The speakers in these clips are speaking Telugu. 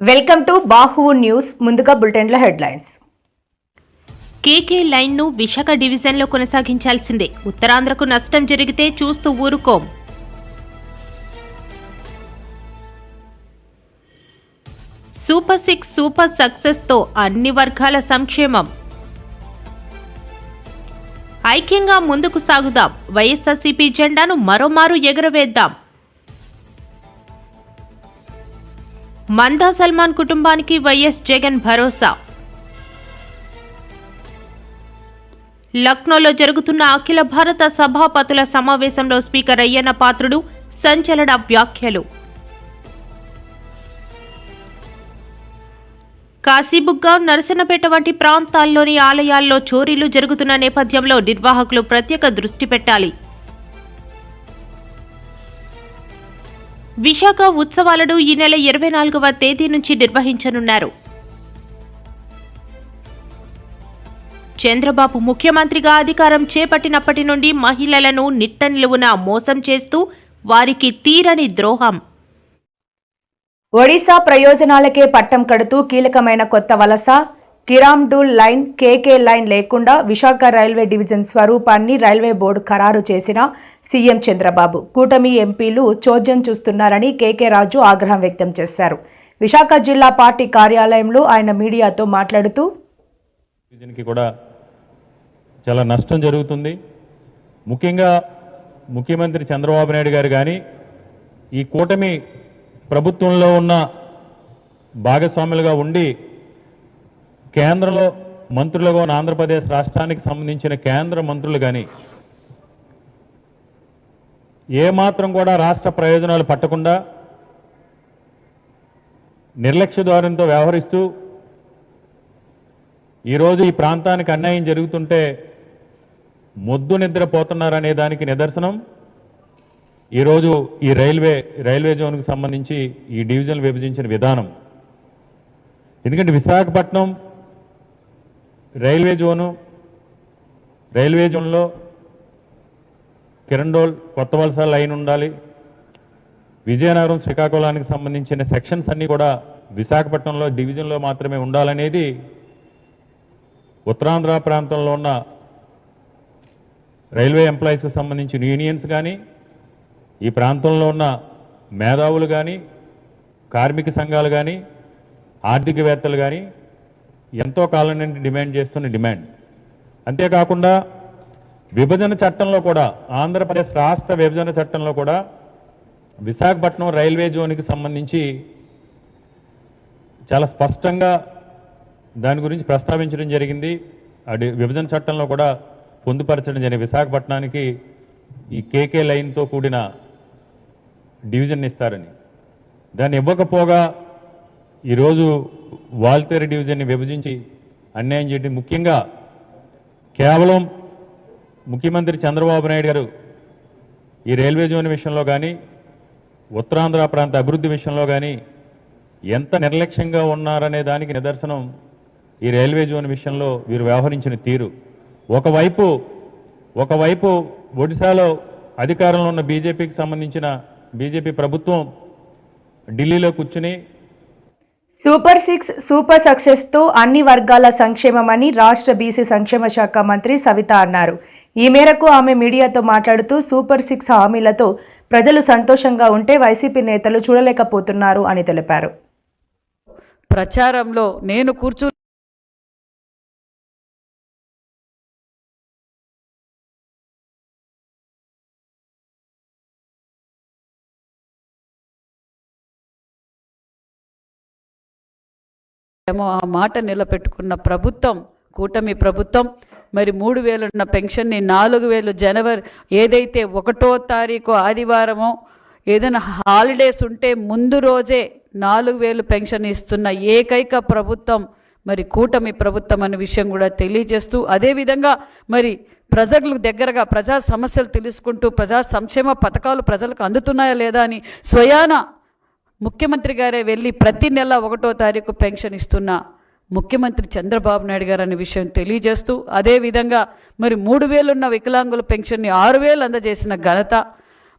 వెల్కమ్ టు బాహు న్యూస్ ముందుగా బులెటిన్ల హెడ్లైన్స్. కేకే లైన్ను విశాఖ డివిజన్లో కొనసాగించాల్సిందే. ఉత్తరాంధ్రకు నష్టం జరిగితే చూస్తూ ఊరుకోం. సూపర్ సిక్స్ సూపర్ సక్సెస్తో అన్ని వర్గాల సంక్షేమం. ఐక్యంగా ముందుకు సాగుదాం. వైఎస్ఆర్సీపీ జెండాను మరోమారు ఎగురవేద్దాం. మందా సల్మాన్ కుటుంబానికి వైఎస్ జగన్ భరోసా. లక్నోలో జరుగుతున్న అఖిల భారత సభాపతుల సమావేశంలో స్పీకర్ అయ్యన్న పాత్రుడు సంచలన వ్యాఖ్యలు. కాశీబుగ్గ నరసనపేట వంటి ప్రాంతాల్లోని ఆలయాల్లో చోరీలు జరుగుతున్న నేపథ్యంలో నిర్వాహకులు ప్రత్యేక దృష్టి పెట్టాలి. విశాఖ ఉత్సవాలను ఈ నెల ఇరవై నాలుగవ తేదీ నుంచి నిర్వహించనున్నారు. చంద్రబాబు ముఖ్యమంత్రిగా అధికారం చేపట్టినప్పటి నుండి మహిళలను నిట్ట నిలువున మోసం చేస్తూ వారికి తీరని ద్రోహం. ఒడిశా ప్రయోజనాలకే పట్టం కడుతూ కీలకమైన కొత్త వలస కిరామ్డూల్ లైన్ కేకే లైన్ లేకుండా విశాఖ రైల్వే డివిజన్ స్వరూపాన్ని రైల్వే బోర్డు ఖరారు చేసిన సీఎం చంద్రబాబు. కూటమి ఎంపీలు చోద్యం చూస్తున్నారని కేకే రాజు ఆగ్రహం వ్యక్తం చేశారు. విశాఖ జిల్లా పార్టీ కార్యాలయంలో ఆయన మీడియాతో మాట్లాడుతూ కూడా చాలా నష్టం జరుగుతుంది. ముఖ్యంగా ముఖ్యమంత్రి చంద్రబాబు నాయుడు గారు కానీ ఈ కూటమి ప్రభుత్వంలో ఉన్న భాగస్వాములుగా ఉండి కేంద్రంలో మంత్రులుగా ఉన్న ఆంధ్రప్రదేశ్ రాష్ట్రానికి సంబంధించిన కేంద్ర మంత్రులు కానీ ఏమాత్రం కూడా రాష్ట్ర ప్రయోజనాలు పట్టకుండా నిర్లక్ష్య ధోరణితో వ్యవహరిస్తూ ఈరోజు ఈ ప్రాంతానికి అన్యాయం జరుగుతుంటే మొద్దు నిద్రపోతున్నారనే దానికి నిదర్శనం. ఈరోజు ఈ రైల్వే రైల్వే జోన్కు సంబంధించి ఈ డివిజన్ విభజించిన విధానం. ఎందుకంటే విశాఖపట్నం రైల్వే జోను రైల్వే జోన్లో కిరండోల్ కొత్త వలస లైన్ ఉండాలి. విజయనగరం శ్రీకాకుళానికి సంబంధించిన సెక్షన్స్ అన్నీ కూడా విశాఖపట్నంలో డివిజన్లో మాత్రమే ఉండాలనేది ఉత్తరాంధ్ర ప్రాంతంలో ఉన్న రైల్వే ఎంప్లాయీస్కి సంబంధించిన యూనియన్స్ కానీ ఈ ప్రాంతంలో ఉన్న మేధావులు కానీ కార్మిక సంఘాలు కానీ ఆర్థికవేత్తలు కానీ ఎంతో కాలం నుండి డిమాండ్ చేస్తున్న డిమాండ్. అంతేకాకుండా విభజన చట్టంలో కూడా ఆంధ్రప్రదేశ్ రాష్ట్ర విభజన చట్టంలో కూడా విశాఖపట్నం రైల్వే జోన్కి సంబంధించి చాలా స్పష్టంగా దాని గురించి ప్రస్తావించడం జరిగింది. అది విభజన చట్టంలో కూడా పొందుపరచడం జరిగింది. విశాఖపట్నానికి ఈ కేకే లైన్తో కూడిన డివిజన్ ఇస్తారని. దాన్ని ఇవ్వకపోగా ఈరోజు వాల్తేరు డివిజన్ని విభజించి అన్యాయం చేయడం ముఖ్యంగా కేవలం ముఖ్యమంత్రి చంద్రబాబు నాయుడు గారు ఈ రైల్వే జోన్ విషయంలో కానీ ఉత్తరాంధ్ర ప్రాంత అభివృద్ధి విషయంలో కానీ ఎంత నిర్లక్ష్యంగా ఉన్నారనే దానికి నిదర్శనం ఈ రైల్వే జోన్ విషయంలో వీరు వ్యవహరించిన తీరు. ఒకవైపు ఒకవైపు ఒడిశాలో అధికారంలో ఉన్న బీజేపీకి సంబంధించిన బీజేపీ ప్రభుత్వం ఢిల్లీలో కూర్చుని సూపర్ సిక్స్ సూపర్ సక్సెస్తో అన్ని వర్గాల సంక్షేమమని రాష్ట్ర బీసీ సంక్షేమ శాఖ మంత్రి సవిత అన్నారు. ఈ మేరకు ఆమె మీడియాతో మాట్లాడుతూ సూపర్ సిక్స్ హామీలతో ప్రజలు సంతోషంగా ఉంటే వైసీపీ నేతలు చూడలేకపోతున్నారు అని తెలిపారు. ప్రచారంలో నేను కూర్చు ఏమో ఆ మాట నిలబెట్టుకున్న ప్రభుత్వం కూటమి ప్రభుత్వం మరి మూడు వేలున్న పెన్షన్ని నాలుగు వేలు జనవరి ఏదైతే ఒకటో తారీఖు ఆదివారమో ఏదైనా హాలిడేస్ ఉంటే ముందు రోజే నాలుగు వేలు పెన్షన్ ఇస్తున్న ఏకైక ప్రభుత్వం మరి కూటమి ప్రభుత్వం అనే విషయం కూడా తెలియజేస్తూ అదేవిధంగా మరి ప్రజలకు దగ్గరగా ప్రజా సమస్యలు తెలుసుకుంటూ ప్రజా సంక్షేమ పథకాలు ప్రజలకు అందుతున్నాయా లేదా అని స్వయాన ముఖ్యమంత్రి గారే వెళ్ళి ప్రతి నెల ఒకటో తారీఖు పెన్షన్ ఇస్తున్నా ముఖ్యమంత్రి చంద్రబాబు నాయుడు గారు అనే విషయం తెలియజేస్తూ అదేవిధంగా మరి మూడు వేలున్న వికలాంగుల పెన్షన్ని ఆరు వేలు అందజేసిన ఘనత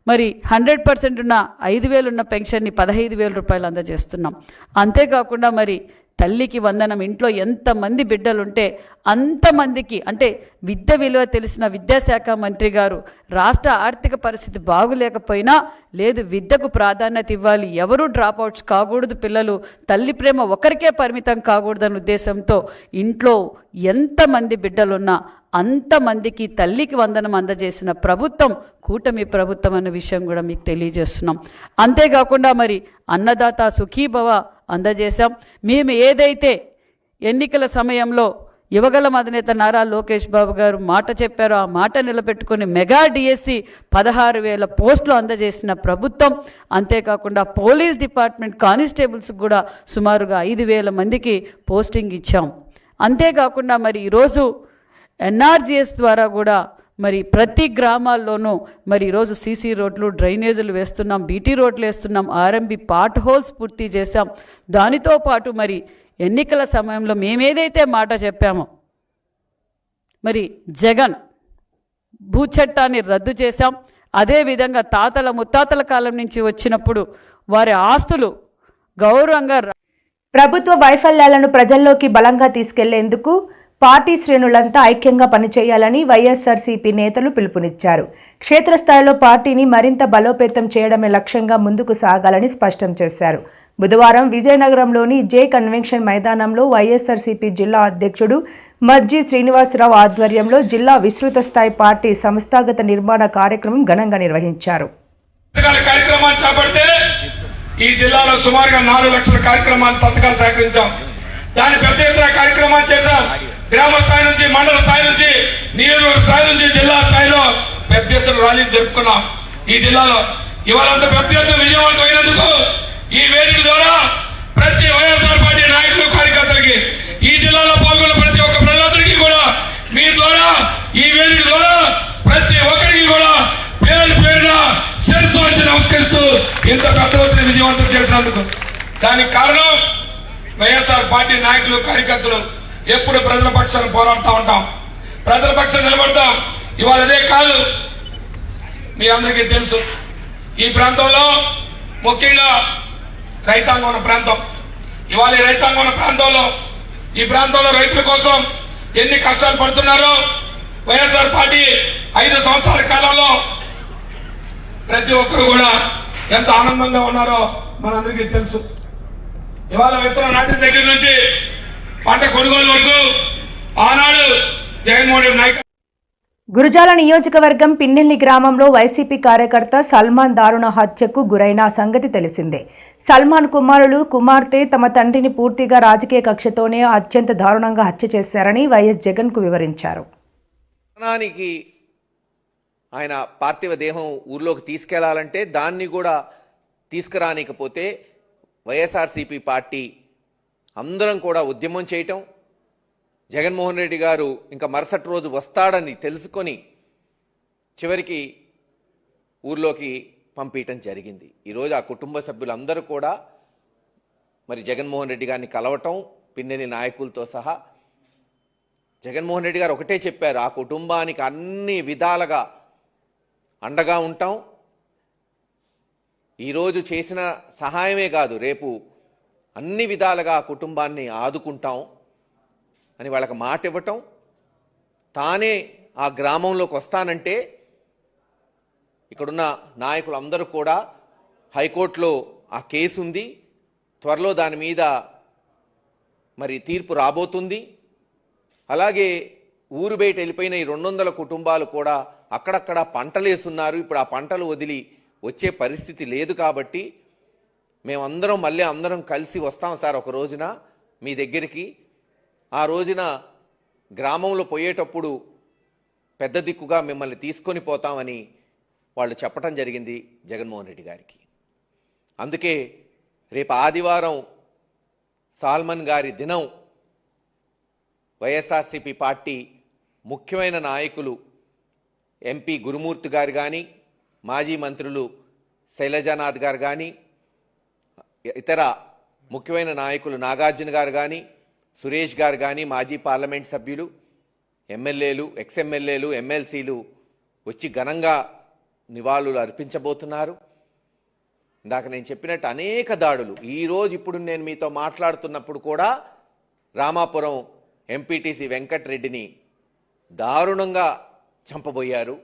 మరి హండ్రెడ్ పర్సెంట్ ఉన్న ఐదు వేలు ఉన్న పెన్షన్ని పదహైదు వేల రూపాయలు అందజేస్తున్నాం. అంతేకాకుండా మరి తల్లికి వందనం ఇంట్లో ఎంతమంది బిడ్డలుంటే అంతమందికి అంటే విద్య విలువ తెలిసిన విద్యాశాఖ మంత్రి గారు రాష్ట్ర ఆర్థిక పరిస్థితి బాగులేకపోయినా లేదు విద్యకు ప్రాధాన్యత ఇవ్వాలి. ఎవరూ డ్రాప్ అవుట్స్ కాకూడదు పిల్లలు. తల్లి ప్రేమ ఒకరికే పరిమితం కాకూడదన్న ఉద్దేశంతో ఇంట్లో ఎంతమంది బిడ్డలున్నా అంతమందికి తల్లికి వందనం అందజేసిన ప్రభుత్వం కూటమి ప్రభుత్వం అన్న విషయం కూడా మీకు తెలియజేస్తున్నాం. అంతేకాకుండా మరి అన్నదాత సుఖీభవ అందజేశాం. మేము ఏదైతే ఎన్నికల సమయంలో యువగల అధినేత నారా లోకేష్ బాబు గారు మాట చెప్పారో ఆ మాట నిలబెట్టుకుని మెగా డిఎస్సి పదహారు వేల పోస్టులు అందజేసిన ప్రభుత్వం అంతేకాకుండా పోలీస్ డిపార్ట్మెంట్ కానిస్టేబుల్స్ కూడా సుమారుగా ఐదు వేల మందికి పోస్టింగ్ ఇచ్చాం. అంతేకాకుండా మరి ఈరోజు ఎన్ఆర్జిఎస్ ద్వారా కూడా మరి ప్రతి గ్రామాల్లోనూ మరి ఈరోజు సీసీ రోడ్లు డ్రైనేజీలు వేస్తున్నాం బీటీ రోడ్లు వేస్తున్నాం ఆర్ఎంబి పార్ట్ హోల్స్ పూర్తి చేశాం. దానితో పాటు మరి ఎన్నికల సమయంలో మేమేదైతే మాట చెప్పామో మరి జగన్ భూచట్టాన్ని రద్దు చేశాం. అదేవిధంగా తాతల ముత్తాతల కాలం నుంచి వచ్చినప్పుడు వారి ఆస్తులు గౌరవంగా ప్రభుత్వ వైఫల్యాలను ప్రజల్లోకి బలంగా తీసుకెళ్ళేందుకు పార్టీ శ్రేణులంతా ఐక్యంగా పనిచేయాలని వైఎస్ఆర్సీపీ నేతలు పిలుపునిచ్చారు. క్షేత్రస్థాయిలో పార్టీని మరింత బలోపేతం చేయడమే లక్ష్యంగా ముందుకు సాగాలని స్పష్టం చేశారు. బుధవారం విజయనగరంలోని జే కన్వెన్షన్ మైదానంలో వైఎస్ఆర్సీపీ జిల్లా అధ్యక్షుడు మజ్జి శ్రీనివాసరావు ఆధ్వర్యంలో జిల్లా విస్తృత స్థాయి పార్టీ సంస్థాగత నిర్మాణ కార్యక్రమం ఘనంగా నిర్వహించారు. కార్యక్రమాన్ని చేపడితే ఈ జిల్లాలో సుమారుగా నాలుగు లక్షల కార్యక్రమాన్ని సంతకాలు సేకరించాం. దాని పెద్ద ఎత్తున కార్యక్రమాలు చేశాం. గ్రామ స్థాయి నుంచి మండల స్థాయి నుంచి నియోజకవర్గ స్థాయి నుంచి జిల్లా స్థాయిలో పెద్ద ఎత్తున ర్యాలీలు జరుపుకున్నాం. ఈ జిల్లాలో ఇవాళ అంత పెద్ద ఎత్తున విజయవంతమైనందుకు ఈ వేదిక ద్వారా ప్రతి వైఎస్ఆర్ పార్టీ నాయకులు కార్యకర్తలకి ఈ జిల్లాలో పాల్గొన్న ప్రతి ఒక్క ప్రజలందరికీ కూడా మీ ద్వారా ఈ వేదిక ద్వారా ప్రతి ఒక్కరికి కూడా పేరు పేరున శిరస్సు వచ్చి నమస్కరిస్తూ ఇంత పెద్ద విజయవంతం చేసినందుకు దానికి కారణం వైఎస్ఆర్ పార్టీ నాయకులు కార్యకర్తలు ఎప్పుడు ప్రజల పక్షాన్ని పోరాడుతూ ఉంటాం. ప్రజల పక్షాన నిలబడతాం. ఇవాళ అదే కాదు. మీ అందరికీ తెలుసు. ఈ ప్రాంతంలో ముఖ్యంగా రైతాంగం ఉన్న ప్రాంతం. ఇవాళ ఈ రైతాంగం ఉన్న ప్రాంతంలో ఈ ప్రాంతంలో రైతుల కోసం ఎన్ని కష్టాలు పడుతున్నారో వైఎస్ఆర్ పార్టీ ఐదు సంవత్సరాల కాలంలో ప్రతి ఒక్కరు కూడా ఎంత ఆనందంగా ఉన్నారో మనందరికీ తెలుసు. ఇవాళ విత్తనం నాటిన దగ్గర నుంచి పంట కొనుగోలు వరకు ఆనాడు జగన్మోహన్ రెడ్డి నాయక గురుజాల నియోజకవర్గం పిన్నెల్లి గ్రామంలో వైసీపీ కార్యకర్త సల్మాన్ దారుణ హత్యకు గురైన సంగతి తెలిసిందే. సల్మాన్ కుమారులు కుమార్తె తమ తండ్రిని పూర్తిగా రాజకీయ కక్షతోనే అత్యంత దారుణంగా హత్య చేశారని వైఎస్ జగన్కు వివరించారు. దహనానికి ఆయన పార్థివ దేహం ఊర్లోకి తీసుకెళ్ళాలంటే దాన్ని కూడా తీసుకురానికపోతే వైఎస్ఆర్సీపీ పార్టీ అందరం కూడా ఉద్యమం చేయటం. జగన్మోహన్ రెడ్డి గారు ఇంకా మరుసటి రోజు వస్తాడని తెలుసుకొని చివరికి ఊర్లోకి పంపించటం జరిగింది. ఈరోజు ఆ కుటుంబ సభ్యులందరూ కూడా మరి జగన్మోహన్ రెడ్డి గారిని కలవటం పిన్నెని నాయకులతో సహా జగన్మోహన్ రెడ్డి గారు ఒకటే చెప్పారు ఆ కుటుంబానికి అన్ని విధాలుగా అండగా ఉంటాం. ఈరోజు చేసిన సహాయమే కాదు రేపు అన్ని విధాలుగా కుటుంబాన్ని ఆదుకుంటాం అని వాళ్ళకి మాట ఇవ్వటం. తానే ఆ గ్రామంలోకి వస్తానంటే ఇక్కడున్న నాయకులు అందరూ కూడా హైకోర్టులో ఆ కేసు ఉంది త్వరలో దాని మీద మరి తీర్పు రాబోతుంది. అలాగే ఊరు బయట వెళ్ళిపోయిన ఈ రెండు వందల కుటుంబాలు కూడా అక్కడక్కడ పంటలు వేస్తున్నారు ఇప్పుడు ఆ పంటలు వదిలి వచ్చే పరిస్థితి లేదు కాబట్టి మేమందరం మళ్ళీ అందరం కలిసి వస్తాం సార్ ఒక రోజున మీ దగ్గరికి. ఆ రోజున గ్రామంలో పోయేటప్పుడు పెద్ద దిక్కుగా మిమ్మల్ని తీసుకొని పోతామని వాళ్ళు చెప్పటం జరిగింది జగన్మోహన్ రెడ్డి గారికి. అందుకే రేపు ఆదివారం సాల్మన్ గారి దినం వైఎస్ఆర్సీపీ పార్టీ ముఖ్యమైన నాయకులు ఎంపీ గురుమూర్తి గారు కానీ మాజీ మంత్రులు శైలజానాథ్ గారు కానీ ఇతర ముఖ్యమైన నాయకులు నాగార్జున గారు కానీ సురేష్ గారు కానీ మాజీ పార్లమెంట్ సభ్యులు ఎమ్మెల్యేలు ఎక్స్ఎమ్మెల్యేలు ఎమ్మెల్సీలు వచ్చి ఘనంగా నివాళులు అర్పించబోతున్నారు. ఇందాక నేను చెప్పినట్టు అనేక దాడులు. ఈరోజు ఇప్పుడు నేను మీతో మాట్లాడుతున్నప్పుడు కూడా రామాపురం ఎంపీటీసీ వెంకట్రెడ్డిని దారుణంగా చంపబోయారు.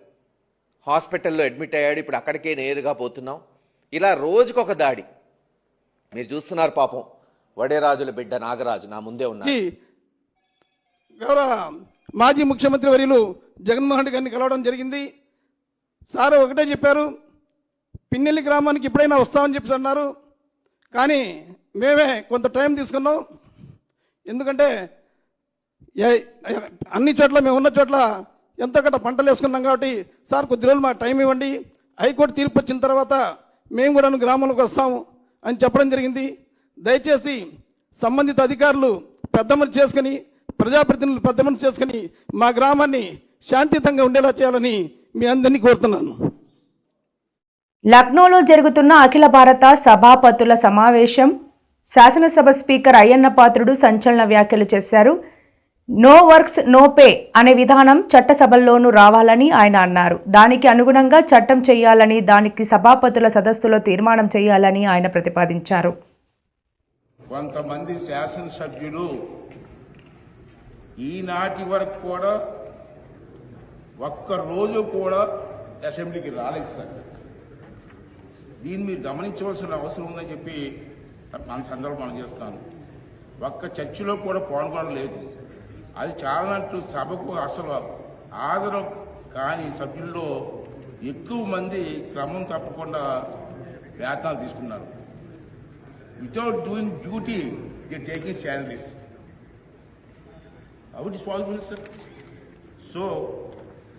హాస్పిటల్లో అడ్మిట్ అయ్యాడు. ఇప్పుడు అక్కడికే నేరుగా పోతున్నాం. ఇలా రోజుకొక దాడి. మీరు చూస్తున్నారు పాపం. వడేరాజుల బిడ్డ నాగరాజు నా ముందే ఉన్నారు. గౌరవ మాజీ ముఖ్యమంత్రి వర్యులు జగన్మోహన్ రెడ్డి గారిని కలవడం జరిగింది. సార్ ఒకటే చెప్పారు పిన్నెల్లి గ్రామానికి ఎప్పుడైనా వస్తామని చెప్పి అన్నారు. కానీ మేమే కొంత టైం తీసుకున్నాం. ఎందుకంటే అన్ని చోట్ల మేము ఉన్న చోట్ల ఎంతో గట్ట పంటలు వేసుకున్నాం కాబట్టి సార్ కొద్ది రోజులు మాకు టైం ఇవ్వండి. హైకోర్టు తీర్పు వచ్చిన తర్వాత మేము కూడా గ్రామంలోకి వస్తాము. అని చెప్పడం జరిగింది. దయచేసి సంబంధిత అధికారులు పెద్ద మనసు చేసుకుని ప్రజాప్రతినిధులు పెద్ద మనసు చేసుకుని మా గ్రామాన్ని శాంతియుతంగా ఉండేలా చేయాలని మీ అందరినీ కోరుతున్నాను. లక్నోలో జరుగుతున్న అఖిల భారత సభాపతుల సమావేశం శాసనసభ స్పీకర్ అయ్యన్న పాత్రుడు సంచలన వ్యాఖ్యలు చేశారు. నో వర్క్స్ నో పే అనే విధానం చట్టసభల్లోనూ రావాలని ఆయన అన్నారు. దానికి అనుగుణంగా చట్టం చేయాలని దానికి సభాపతుల సదస్సులో తీర్మానం చేయాలని ఆయన ప్రతిపాదించారు. కొంతమంది శాసనసభ్యులు ఈనాటి వరకు కూడా ఒక్కరోజు కూడా అసెంబ్లీకి రాలేదు సార్. దీన్ని మీరు గమనించవలసిన అవసరం ఉందని చెప్పి మన సందర్భం మనం చేస్తాను. ఒక్క చర్చిలో కూడా పాల్గొనలేదు. అది చాలనట్టు సభకు అసలు హాజరు కాని సభ్యుల్లో ఎక్కువ మంది క్రమం తప్పకుండా వేతనాలు తీసుకున్నారు. Without doing duty the taking salaries out is possible sir so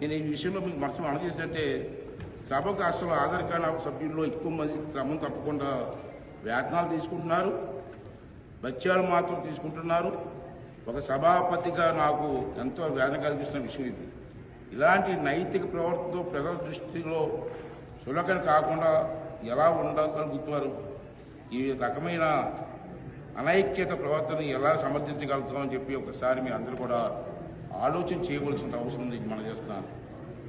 నేను ఈ విషయంలో మీకు మనసు మనం సభకు అసలు హాజరు కాని సభ్యుల్లో ఎక్కువ మంది క్రమం తప్పకుండా వేతనాలు తీసుకుంటున్నారు. బత్యాలు మాత్రం తీసుకుంటున్నారు. ఒక సభాపతిగా నాకు ఎంతో వేదన కలిగిస్తున్న విషయం ఇది. ఇలాంటి నైతిక ప్రవర్తనతో ప్రజల దృష్టిలో సులకన కాకుండా ఎలా ఉండగలుగుతారు ఈ రకమైన అనైక్యత ప్రవర్తన ఎలా సమర్థించగలుగుతామని చెప్పి ఒకసారి మీ అందరూ కూడా ఆలోచన చేయవలసిన అవసరం ఉంది. మనం చేస్తున్నాను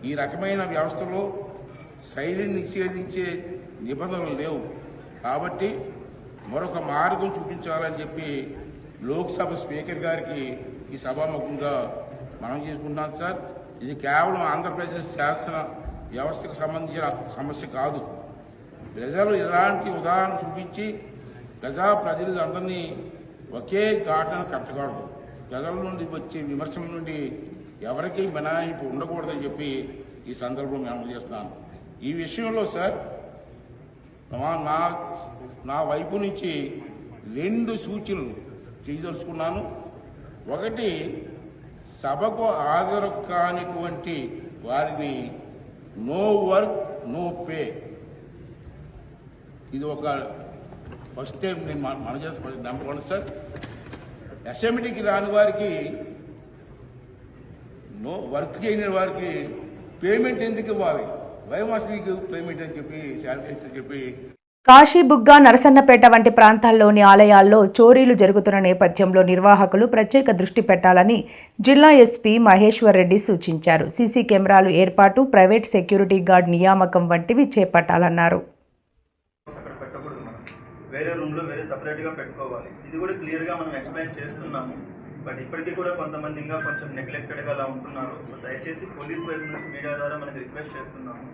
ఈ రకమైన వ్యవస్థలో శైలిని నిషేధించే నిబంధనలు లేవు. కాబట్టి మరొక మార్గం చూపించాలని చెప్పి లోక్సభ స్పీకర్ గారికి ఈ సభాముఖంగా మనం చేసుకుంటున్నాం సార్. ఇది కేవలం ఆంధ్రప్రదేశ్ శాసన వ్యవస్థకు సంబంధించిన సమస్య కాదు. ప్రజలు ఇలాంటి ఉదాహరణ చూపించి ప్రజా ప్రజలందరినీ ఒకే ఘాటన కట్టకూడదు. ప్రజల నుండి వచ్చే విమర్శల నుండి ఎవరికి మినహాయింపు ఉండకూడదని చెప్పి ఈ సందర్భంలో మేము చేస్తున్నాను ఈ విషయంలో సార్ మా- నా నా వైపు నుంచి రెండు సూచనలు చేయదలుచుకున్నాను ఒకటి సభకు హాజరు కానిటువంటి వారిని నో వర్క్ నో పే ఇది ఒక ఫస్ట్ టైం నేను మన మన చేసిన నెంబర్ వన్ సార్. అసెంబ్లీకి రాని వారికి నో వర్క్ చేయని వారికి పేమెంట్ ఎందుకు ఇవ్వాలి? వై మీకు పేమెంట్ అని చెప్పి శాలరీస్ అని చెప్పి కాశీబుగ్గ నరసన్నపేట వంటి ప్రాంతాల్లోని ఆలయాల్లో చోరీలు జరుగుతున్న నేపథ్యంలో నిర్వాహకులు ప్రత్యేక దృష్టి పెట్టాలని జిల్లా ఎస్పీ మహేశ్వర్ రెడ్డి సూచించారు. సీసీ కెమెరాలు ఏర్పాటు ప్రైవేట్ సెక్యూరిటీ గార్డ్ నియామకం వంటివి చేపట్టాలన్నారు. వేరే రూమ్లో వేరే సపరేట్గా పెట్టుకోవాలి. ఇది కూడా క్లియర్గా మనం ఎక్స్ప్లెయిన్ చేస్తున్నాము. బట్ ఇప్పటికీ కూడా కొంతమంది ఇంకా కొంచెం నెగ్లెక్టెడ్గా అలా ఉంటున్నారు. సో దయచేసి పోలీస్ వైపు నుంచి మీడియా ద్వారా మనకి రిక్వెస్ట్ చేస్తున్నాము.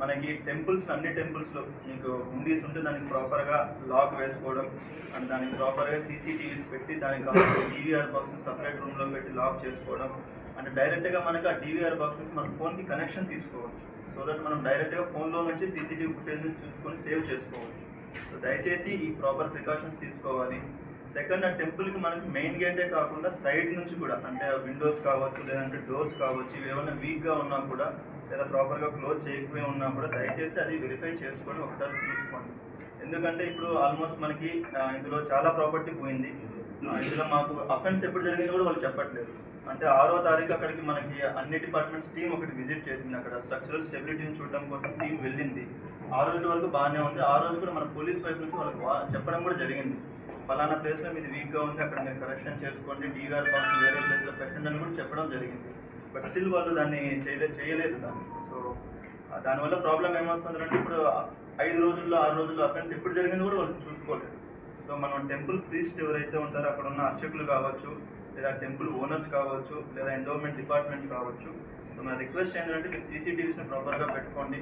మనకి టెంపుల్స్ అన్ని టెంపుల్స్లో మీకు హుండీస్ ఉంటే దానికి ప్రాపర్గా లాక్ వేసుకోవడం అండ్ దానికి ప్రాపర్గా సీసీటీవీస్ పెట్టి దానికి కావాల్సిన డీవీఆర్ బాక్స్ సపరేట్ రూమ్లో పెట్టి లాక్ చేసుకోవడం. అండ్ డైరెక్ట్గా మనకి ఆ డీవీఆర్ బాక్స్ నుంచి మన ఫోన్కి కనెక్షన్ తీసుకోవచ్చు. సో దట్ మనం డైరెక్ట్గా ఫోన్లో నుంచి సీసీటీవీ ఫుటేజ్ చూసుకొని సేవ్ చేసుకోవచ్చు. సో దయచేసి ఈ ప్రాపర్ ప్రికాషన్స్ తీసుకోవాలి. సెకండ్ ఆ టెంపుల్కి మనకి మెయిన్ గేటే కాకుండా సైడ్ నుంచి కూడా అంటే విండోస్ కావచ్చు లేదంటే డోర్స్ కావచ్చు ఏమైనా వీక్గా ఉన్నా కూడా లేదా ప్రాపర్గా క్లోజ్ చేయకపోయి ఉన్నా కూడా దయచేసి అది వెరిఫై చేసుకొని ఒకసారి చూసుకోండి ఎందుకంటే ఇప్పుడు ఆల్మోస్ట్ మనకి ఇందులో చాలా ప్రాపర్టీ పోయింది. ఇందులో మాకు అఫెన్స్ ఎప్పుడు జరిగింది కూడా వాళ్ళు చెప్పట్లేదు. అంటే ఆరో తారీఖు అక్కడికి మనకి అన్ని డిపార్ట్మెంట్స్ టీం ఒకటి విజిట్ చేసింది అక్కడ. స్ట్రక్చరల్ స్టెబిలిటీని చూడడం కోసం టీం వెళ్ళింది. ఆ రోజు వరకు బాగానే ఉంది. ఆ రోజు కూడా మన పోలీస్ వైపు నుంచి వాళ్ళకి చెప్పడం కూడా జరిగింది. ఫలానా ప్లేస్లో మీది వీక్గా ఉంది అక్కడ మీరు కరెక్షన్ చేసుకోండి. డీవీఆర్ బాక్స్ వేరే ప్లేస్లో పెట్టండి అని కూడా చెప్పడం జరిగింది. బట్ స్టిల్ వాళ్ళు దాన్ని చేయలేదు చేయలేదు దాన్ని. సో దానివల్ల ప్రాబ్లం ఏమొస్తుంది అంటే ఇప్పుడు ఐదు రోజుల్లో ఆరు రోజుల్లో అఫెన్స్ ఎప్పుడు జరిగింది కూడా వాళ్ళు చూసుకోలేదు. సో మనం టెంపుల్ ప్రీస్ట్ ఎవరైతే ఉంటారో అక్కడ ఉన్న అర్చకులు కావచ్చు లేదా టెంపుల్ ఓనర్స్ కావచ్చు లేదా ఎండోమెంట్ డిపార్ట్మెంట్ కావచ్చు సో నా రిక్వెస్ట్ ఏంటంటే మీరు సీసీటీవీస్ని ప్రాపర్గా పెట్టుకోండి.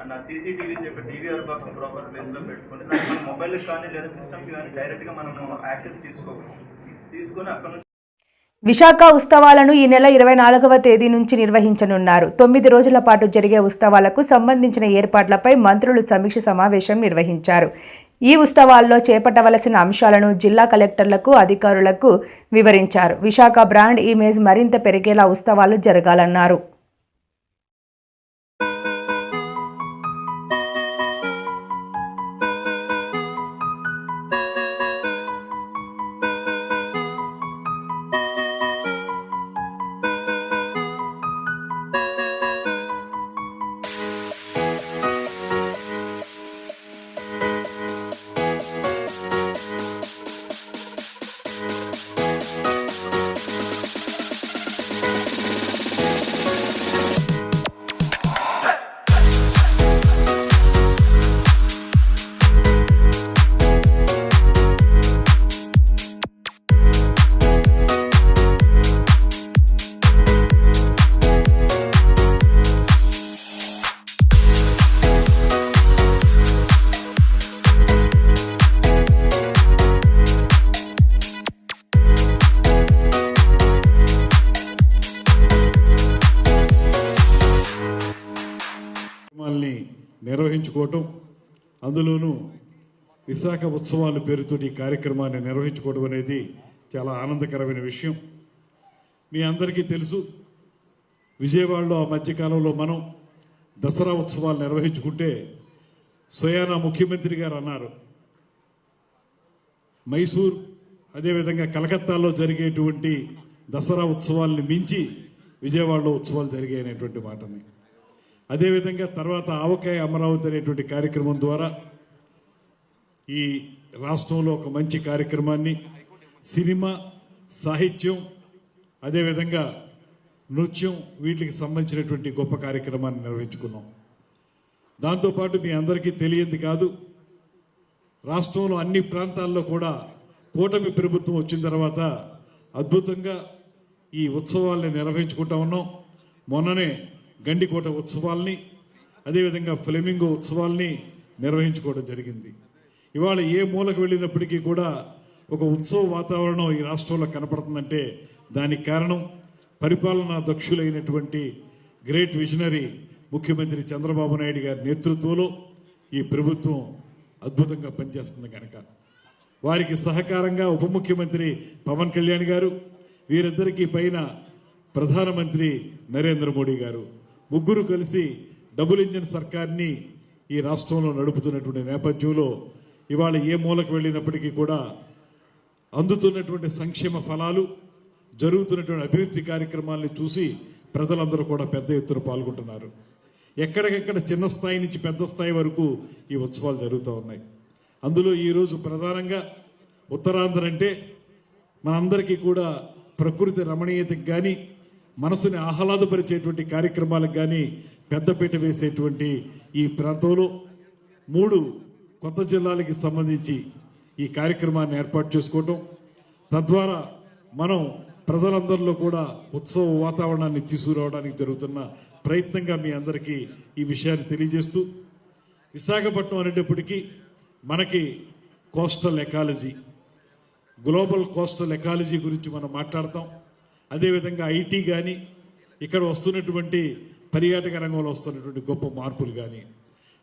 అండ్ ఆ సీసీటీవీస్ యొక్క టీవీఆర్ బాక్స్ ప్రాపర్ ప్లేస్లో పెట్టుకోండి. దానికి మొబైల్కి కానీ లేదా సిస్టమ్కి కానీ డైరెక్ట్గా మనము యాక్సెస్ తీసుకోవచ్చు. తీసుకొని అక్కడ నుంచి విశాఖ ఉత్సవాలను ఈ నెల ఇరవై నాలుగవ తేదీ నుంచి నిర్వహించనున్నారు. తొమ్మిది రోజుల పాటు జరిగే ఉత్సవాలకు సంబంధించిన ఏర్పాట్లపై మంత్రులు సమీక్ష సమావేశం నిర్వహించారు. ఈ ఉత్సవాల్లో చేపట్టవలసిన అంశాలను జిల్లా కలెక్టర్లకు అధికారులకు వివరించారు. విశాఖ బ్రాండ్ ఇమేజ్ మరింత పెరిగేలా ఉత్సవాలు జరగాలన్నారు. నిర్వహించుకోవటం అందులోనూ విశాఖ ఉత్సవాల పేరుతో ఈ కార్యక్రమాన్ని నిర్వహించుకోవడం అనేది చాలా ఆనందకరమైన విషయం. మీ అందరికీ తెలుసు విజయవాడలో ఆ మధ్యకాలంలో మనం దసరా ఉత్సవాలు నిర్వహించుకుంటే స్వయానా ముఖ్యమంత్రి గారు అన్నారు. మైసూర్ అదేవిధంగా కలకత్తాలో జరిగేటువంటి దసరా ఉత్సవాల్ని మించి విజయవాడలో ఉత్సవాలు జరిగాయనేటువంటి మాటని. అదేవిధంగా తర్వాత ఆవకాయ అమరావతి అనేటువంటి కార్యక్రమం ద్వారా ఈ రాష్ట్రంలో ఒక మంచి కార్యక్రమాన్ని సినిమా సాహిత్యం అదేవిధంగా నృత్యం వీటికి సంబంధించినటువంటి గొప్ప కార్యక్రమాన్ని నిర్వహించుకున్నాం. దాంతోపాటు మీ అందరికీ తెలియంది కాదు రాష్ట్రంలో అన్ని ప్రాంతాల్లో కూడా కూటమి ప్రభుత్వం వచ్చిన తర్వాత అద్భుతంగా ఈ ఉత్సవాల్ని నిర్వహించుకుంటా ఉన్నాం. మొన్ననే గండికోట ఉత్సవాల్ని అదేవిధంగా ఫ్లెమింగో ఉత్సవాల్ని నిర్వహించుకోవడం జరిగింది. ఇవాళ ఏ మూలకు వెళ్ళినప్పటికీ కూడా ఒక ఉత్సవ వాతావరణం ఈ రాష్ట్రంలో కనపడుతుందంటే దానికి కారణం పరిపాలనా దక్షులైనటువంటి గ్రేట్ విజనరీ ముఖ్యమంత్రి చంద్రబాబు నాయుడు గారి నేతృత్వంలో ఈ ప్రభుత్వం అద్భుతంగా పనిచేస్తుంది కనుక వారికి సహకారంగా ఉప ముఖ్యమంత్రి పవన్ కళ్యాణ్ గారు వీరిద్దరికీ పైన ప్రధానమంత్రి నరేంద్ర మోడీ గారు ముగ్గురు కలిసి డబుల్ ఇంజిన్ సర్కార్ని ఈ రాష్ట్రంలో నడుపుతున్నటువంటి నేపథ్యంలో ఇవాళ ఏ మూలకు వెళ్ళినప్పటికీ కూడా అందుతున్నటువంటి సంక్షేమ ఫలాలు జరుగుతున్నటువంటి అభివృద్ధి కార్యక్రమాల్ని చూసి ప్రజలందరూ కూడా పెద్ద ఎత్తున పాల్గొంటున్నారు. ఎక్కడికెక్కడ చిన్న స్థాయి నుంచి పెద్ద స్థాయి వరకు ఈ ఉత్సవాలు జరుగుతూ ఉన్నాయి. అందులో ఈరోజు ప్రధానంగా ఉత్తరాంధ్ర అంటే మనందరికీ కూడా ప్రకృతి రమణీయతకు కానీ మనసుని ఆహ్లాదపరిచేటువంటి కార్యక్రమాలకు కానీ పెద్దపీట వేసేటువంటి ఈ ప్రాంతంలో మూడు కొత్త జిల్లాలకి సంబంధించి ఈ కార్యక్రమాన్ని ఏర్పాటు చేసుకోవటం. తద్వారా మనం ప్రజలందరిలో కూడా ఉత్సవ వాతావరణాన్ని తీసుకురావడానికి జరుగుతున్న ప్రయత్నంగా మీ అందరికీ ఈ విషయాన్ని తెలియజేస్తూ విశాఖపట్నం అనేటప్పటికీ మనకి coastal ecology global coastal ecology గురించి మనం మాట్లాడతాం. అదేవిధంగా ఐటీ కానీ ఇక్కడ వస్తున్నటువంటి పర్యాటక రంగంలో వస్తున్నటువంటి గొప్ప మార్పులు కానీ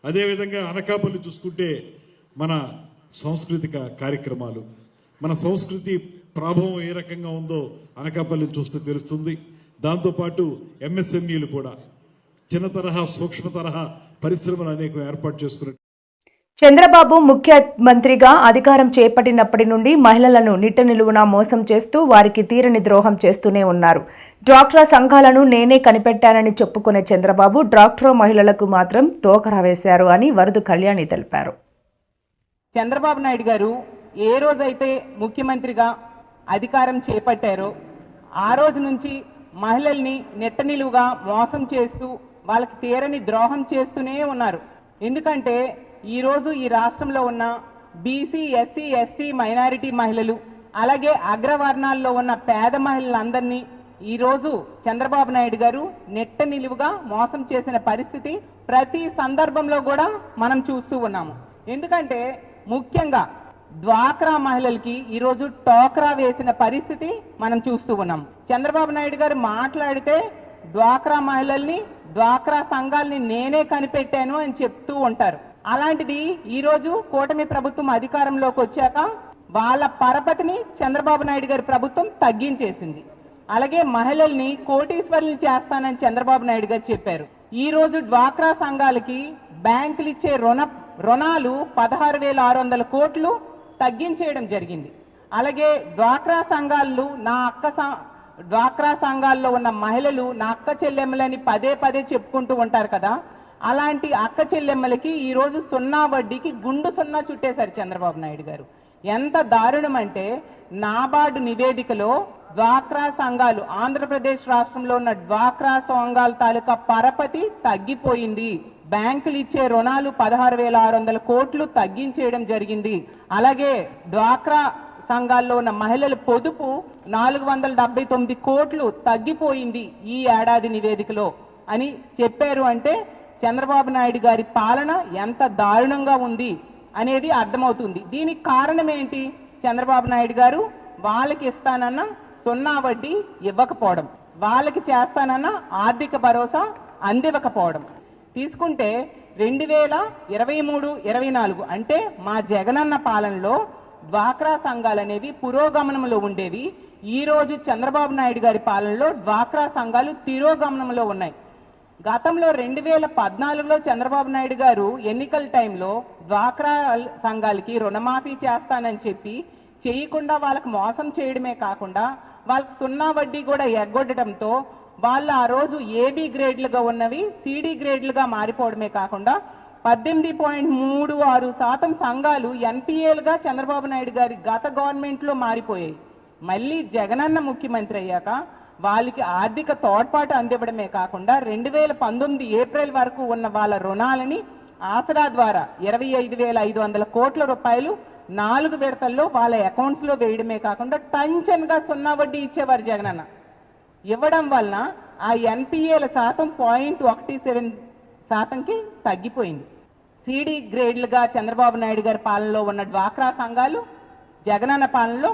అదేవిధంగా అనకాపల్లి చూసుకుంటే మన సాంస్కృతిక కార్యక్రమాలు. మన సంస్కృతి ప్రభావం ఏ రకంగా ఉందో అనకాపల్లిని చూస్తే తెలుస్తుంది. దాంతోపాటు ఎంఎస్ఎంఈలు కూడా. చిన్న తరహా సూక్ష్మ తరహా పరిశ్రమలు అనేక ఏర్పాటు చేసుకున్న చంద్రబాబు ముఖ్యమంత్రిగా అధికారం చేపట్టినప్పటి నుండి మహిళలను నిట్ట నిలువునా మోసం చేస్తూ వారికి తీరని ద్రోహం చేస్తూనే ఉన్నారు. డ్వాక్రా సంఘాలను నేనే కనిపెట్టానని చెప్పుకునే చంద్రబాబు డ్వాక్రా మహిళలకు మాత్రం టోకరా వేశారు అని వరదు కళ్యాణి తెలిపారు. చంద్రబాబు నాయుడు గారు ఏ రోజైతే ముఖ్యమంత్రిగా అధికారం చేపట్టారో ఆ రోజు నుంచి మహిళల్ని నెట్టనిలువుగా మోసం చేస్తూ వాళ్ళకి తీరని ద్రోహం చేస్తూనే ఉన్నారు. ఎందుకంటే ఈరోజు ఈ రాష్ట్రంలో ఉన్న బీసీ ఎస్సీ ఎస్టీ మైనారిటీ మహిళలు అలాగే అగ్రవర్ణాల్లో ఉన్న పేద మహిళలందరినీ ఈరోజు చంద్రబాబు నాయుడు గారు నెట్ట నిలువుగా మోసం చేసిన పరిస్థితి ప్రతి సందర్భంలో కూడా మనం చూస్తూ ఉన్నాము. ఎందుకంటే ముఖ్యంగా డ్వాక్రా మహిళలకి ఈరోజు టోక్రా వేసిన పరిస్థితి మనం చూస్తూ ఉన్నాం. చంద్రబాబు నాయుడు గారు మాట్లాడితే డ్వాక్రా మహిళల్ని డ్వాక్రా సంఘాలని నేనే కనిపెట్టాను అని చెప్తూ ఉంటారు. అలాంటిది ఈరోజు కూటమి ప్రభుత్వం అధికారంలోకి వచ్చాక వాళ్ళ పరపతిని చంద్రబాబు నాయుడు గారి ప్రభుత్వం తగ్గించేసింది. అలాగే మహిళల్ని కోటీశ్వరులు చేస్తానని చంద్రబాబు నాయుడు గారు చెప్పారు. ఈ రోజు డ్వాక్రా సంఘాలకి బ్యాంకులు ఇచ్చే రుణ రుణాలు పదహారు వేల ఆరు వందల కోట్లు తగ్గించేయడం జరిగింది. అలాగే డ్వాక్రా సంఘాలు నా అక్క డ్వాక్రా సంఘాల్లో ఉన్న మహిళలు నా అక్క చెల్లెమ్మలని పదే పదే చెప్పుకుంటూ ఉంటారు కదా. అలాంటి అక్క చెల్లెమ్మలకి ఈ రోజు సున్నా వడ్డీకి గుండు సున్నా చుట్టేశారు చంద్రబాబు నాయుడు గారు. ఎంత దారుణం అంటే నాబార్డు నివేదికలో డ్వాక్రా సంఘాలు ఆంధ్రప్రదేశ్ రాష్ట్రంలో ఉన్న డ్వాక్రా సంఘాల తాలూకా పరపతి తగ్గిపోయింది. బ్యాంకులు ఇచ్చే రుణాలు పదహారు వేల ఆరు వందల కోట్లు తగ్గించేయడం జరిగింది. అలాగే డ్వాక్రా సంఘాల్లో ఉన్న మహిళల పొదుపు నాలుగు వందల డెబ్బై తొమ్మిది కోట్లు తగ్గిపోయింది ఈ ఏడాది నివేదికలో అని చెప్పారు అంటే చంద్రబాబు నాయుడు గారి పాలన ఎంత దారుణంగా ఉంది అనేది అర్థమవుతుంది. దీనికి కారణం ఏంటి? చంద్రబాబు నాయుడు గారు వాళ్ళకి ఇస్తానన్న సున్నా వడ్డీ ఇవ్వకపోవడం వాళ్ళకి చేస్తానన్న ఆర్థిక భరోసా అందివ్వకపోవడం. తీసుకుంటే రెండు వేల ఇరవై మూడు ఇరవై నాలుగు అంటే మా జగనన్న పాలనలో డ్వాక్రా సంఘాలు అనేవి పురోగమనంలో ఉండేవి. ఈ రోజు చంద్రబాబు నాయుడు గారి పాలనలో డ్వాక్రా సంఘాలు తిరోగమనంలో ఉన్నాయి. గతంలో రెండు వేల పద్నాలుగులో చంద్రబాబు నాయుడు గారు ఎన్నికల టైంలో డ్వాక్రా సంఘాలకి రుణమాఫీ చేస్తానని చెప్పి చేయకుండా వాళ్ళకి మోసం చేయడమే కాకుండా వాళ్ళకి సున్నా వడ్డీ కూడా ఎగ్గొట్టడంతో వాళ్ళు ఆ రోజు ఏబీ గ్రేడ్లుగా ఉన్నవి సిడి గ్రేడ్లుగా మారిపోవడమే కాకుండా పద్దెనిమిది పాయింట్ మూడు ఆరు శాతం సంఘాలు ఎన్పిఏలుగా చంద్రబాబు నాయుడు గారి గత గవర్నమెంట్లో మారిపోయాయి. మళ్ళీ జగనన్న ముఖ్యమంత్రి అయ్యాక వాళ్ళకి ఆర్థిక తోడ్పాటు అందివ్వడమే కాకుండా రెండు వేల పంతొమ్మిది ఏప్రిల్ వరకు ఉన్న వాళ్ళ రుణాలని ఆసరా ద్వారా ఇరవై ఐదు వేల ఐదు వందల కోట్ల రూపాయలు నాలుగు విడతల్లో వాళ్ళ అకౌంట్స్లో వేయడమే కాకుండా టంచన్గా సున్నా వడ్డీ ఇచ్చేవారు జగనన్న. ఇవ్వడం వలన ఆ ఎన్పిఏల శాతం పాయింట్ ఒకటి సెవెన్ శాతంకి తగ్గిపోయింది. సిడి గ్రేడ్లుగా చంద్రబాబు నాయుడు గారి పాలనలో ఉన్న డ్వాక్రా సంఘాలు జగనన్న పాలనలో